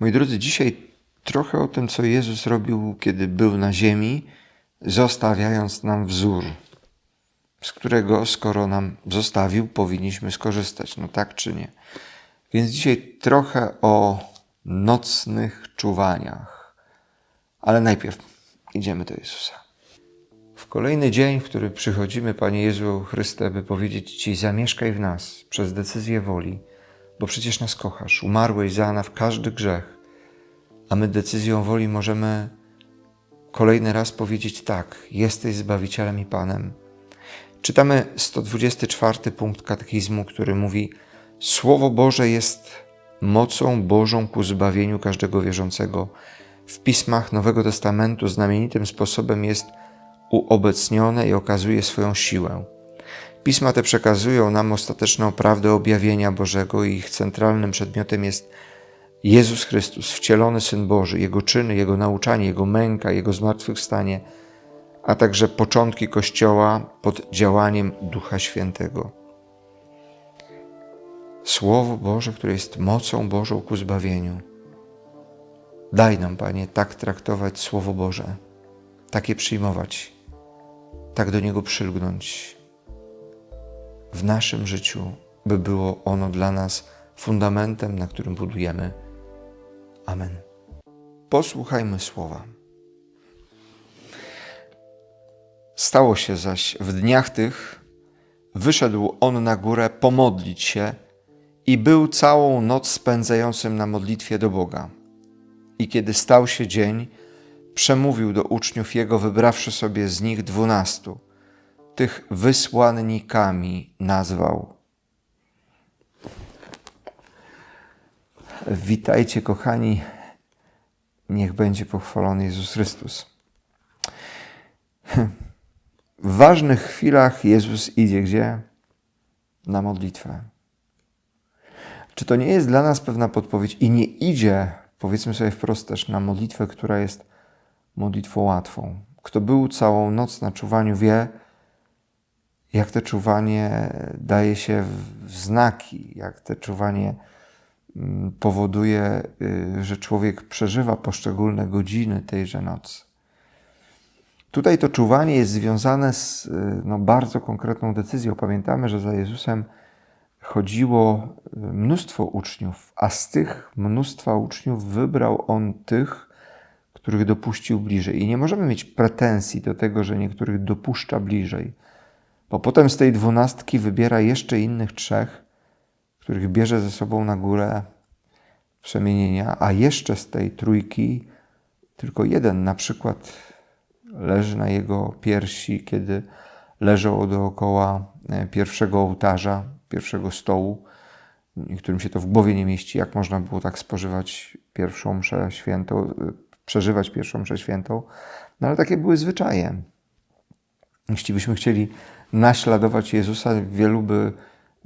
Moi drodzy, dzisiaj trochę o tym, co Jezus robił, kiedy był na ziemi, zostawiając nam wzór, z którego, skoro nam zostawił, powinniśmy skorzystać. No tak czy nie? Więc dzisiaj trochę o nocnych czuwaniach. Ale najpierw idziemy do Jezusa. W kolejny dzień, w który przychodzimy, Panie Jezu Chryste, by powiedzieć Ci, zamieszkaj w nas przez decyzję woli, bo przecież nas kochasz, umarłeś za nas w każdy grzech, a my decyzją woli możemy kolejny raz powiedzieć tak, jesteś Zbawicielem i Panem. Czytamy 124 punkt katechizmu, który mówi Słowo Boże jest mocą Bożą ku zbawieniu każdego wierzącego. W pismach Nowego Testamentu znamienitym sposobem jest uobecnione i okazuje swoją siłę. Pisma te przekazują nam ostateczną prawdę objawienia Bożego i ich centralnym przedmiotem jest Jezus Chrystus, wcielony Syn Boży, Jego czyny, Jego nauczanie, Jego męka, Jego zmartwychwstanie, a także początki Kościoła pod działaniem Ducha Świętego. Słowo Boże, które jest mocą Bożą ku zbawieniu. Daj nam, Panie, tak traktować Słowo Boże, takie przyjmować, tak do Niego przylgnąć w naszym życiu, by było ono dla nas fundamentem, na którym budujemy. Amen. Posłuchajmy słowa. Stało się zaś w dniach tych, wyszedł on na górę pomodlić się i był całą noc spędzającym na modlitwie do Boga. I kiedy stał się dzień, przemówił do uczniów jego, wybrawszy sobie z nich dwunastu. Tych wysłannikami nazwał. Witajcie, kochani. Niech będzie pochwalony Jezus Chrystus. W ważnych chwilach Jezus idzie gdzie? Na modlitwę. Czy to nie jest dla nas pewna podpowiedź i nie idzie, powiedzmy sobie wprost, też na modlitwę, która jest modlitwą łatwą? Kto był całą noc na czuwaniu, wie, jak to czuwanie daje się w znaki, jak to czuwanie mm, powoduje, y, że człowiek przeżywa poszczególne godziny tejże nocy. Tutaj to czuwanie jest związane z y, no, bardzo konkretną decyzją. Pamiętamy, że za Jezusem chodziło y, mnóstwo uczniów, a z tych mnóstwa uczniów wybrał on tych, których dopuścił bliżej. I nie możemy mieć pretensji do tego, że niektórych dopuszcza bliżej, bo potem z tej dwunastki wybiera jeszcze innych trzech, których bierze ze sobą na górę przemienienia, a jeszcze z tej trójki tylko jeden na przykład leży na jego piersi, kiedy leżał dookoła e, pierwszego ołtarza, pierwszego stołu. Niektórym się to w głowie nie mieści, jak można było tak spożywać pierwszą mszę świętą, e, przeżywać pierwszą mszę świętą. No ale takie były zwyczaje. Jeśli byśmy chcieli naśladować Jezusa, wielu by,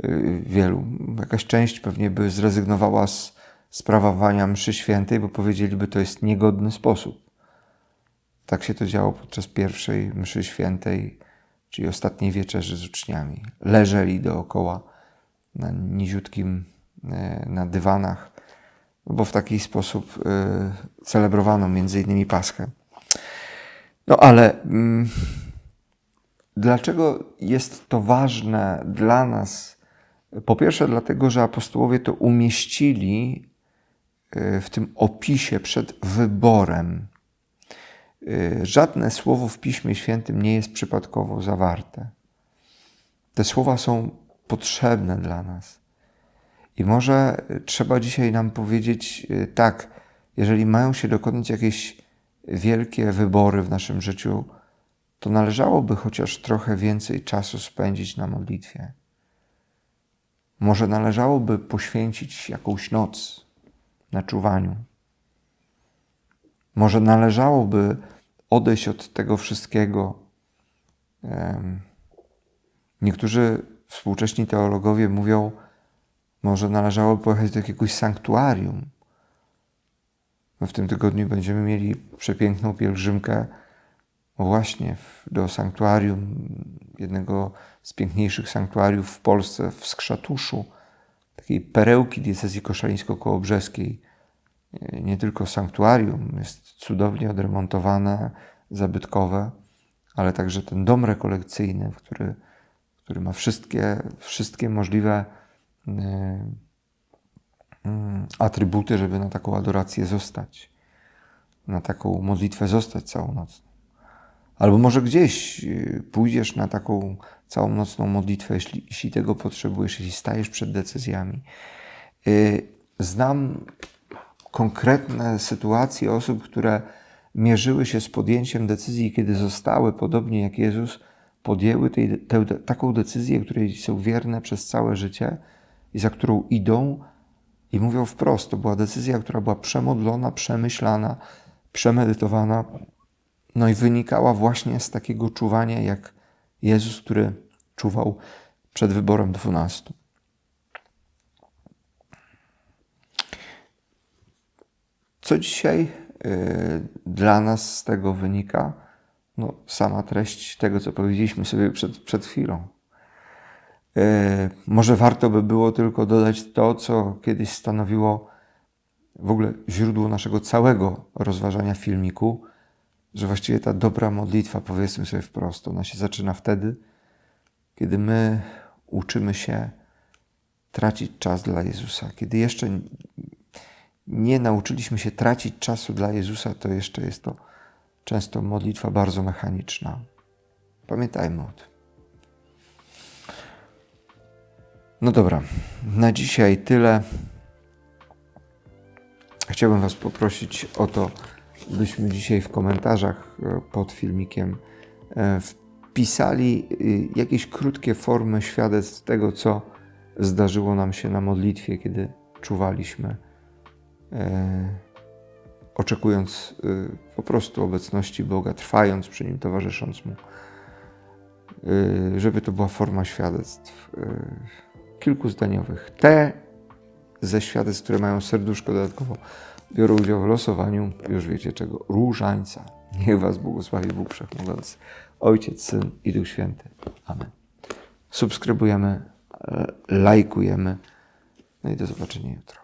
e, wielu, jakaś część pewnie by zrezygnowała z sprawowania mszy świętej, bo powiedzieliby, to jest niegodny sposób. Tak się to działo podczas pierwszej mszy świętej, czyli ostatniej wieczerzy z uczniami. Leżeli dookoła na niziutkim, e, na dywanach, bo w taki sposób e, celebrowano między innymi Paschę. No ale mm, dlaczego jest to ważne dla nas? Po pierwsze, dlatego, że apostołowie to umieścili e, w tym opisie przed wyborem Y, żadne słowo w Piśmie Świętym nie jest przypadkowo zawarte. Te słowa są potrzebne dla nas. I może trzeba dzisiaj nam powiedzieć y, tak, jeżeli mają się dokonać jakieś wielkie wybory w naszym życiu, to należałoby chociaż trochę więcej czasu spędzić na modlitwie. Może należałoby poświęcić jakąś noc na czuwaniu. Może należałoby odejść od tego wszystkiego. Niektórzy współcześni teologowie mówią, może należałoby pojechać do jakiegoś sanktuarium. My w tym tygodniu będziemy mieli przepiękną pielgrzymkę właśnie do sanktuarium, jednego z piękniejszych sanktuariów w Polsce, w Skrzatuszu, takiej perełki diecezji koszalińsko-kołobrzeskiej e, nie tylko sanktuarium jest cudownie odremontowane, zabytkowe, ale także ten dom rekolekcyjny, który, który ma wszystkie, wszystkie możliwe y, mm, atrybuty, żeby na taką adorację zostać, na taką modlitwę zostać całonocną. Albo może gdzieś y, pójdziesz na taką całonocną modlitwę, jeśli, jeśli tego potrzebujesz, jeśli stajesz przed decyzjami. Y, Znam konkretne sytuacje osób, które mierzyły się z podjęciem decyzji, kiedy zostały, podobnie jak Jezus, podjęły tej, tę, taką decyzję, której są wierne przez całe życie i za którą idą i mówią wprost. To była decyzja, która była przemodlona, przemyślana, przemedytowana, no i wynikała właśnie z takiego czuwania, jak Jezus, który czuwał przed wyborem dwunastu. Co dzisiaj y, dla nas z tego wynika? No, sama treść tego, co powiedzieliśmy sobie przed, przed chwilą. Y, może warto by było tylko dodać to, co kiedyś stanowiło w ogóle źródło naszego całego rozważania filmiku, że właściwie ta dobra modlitwa, powiedzmy sobie wprost, ona się zaczyna wtedy, kiedy my uczymy się tracić czas dla Jezusa. Kiedy jeszcze nie nauczyliśmy się tracić czasu dla Jezusa, to jeszcze jest to często modlitwa bardzo mechaniczna. Pamiętajmy o tym. No dobra, na dzisiaj tyle. Chciałbym Was poprosić o to, byśmy dzisiaj w komentarzach e, pod filmikiem e, wpisali e, jakieś krótkie formy świadectw tego, co zdarzyło nam się na modlitwie, kiedy czuwaliśmy, oczekując po prostu obecności Boga, trwając przy Nim, towarzysząc Mu. Żeby to była forma świadectw kilkuzdaniowych. Te ze świadectw, które mają serduszko dodatkowo, biorą udział w losowaniu, już wiecie czego, różańca. Niech Was błogosławi Bóg Wszechmogący, Ojciec, Syn i Duch Święty. Amen. Subskrybujemy, lajkujemy. No i do zobaczenia jutro.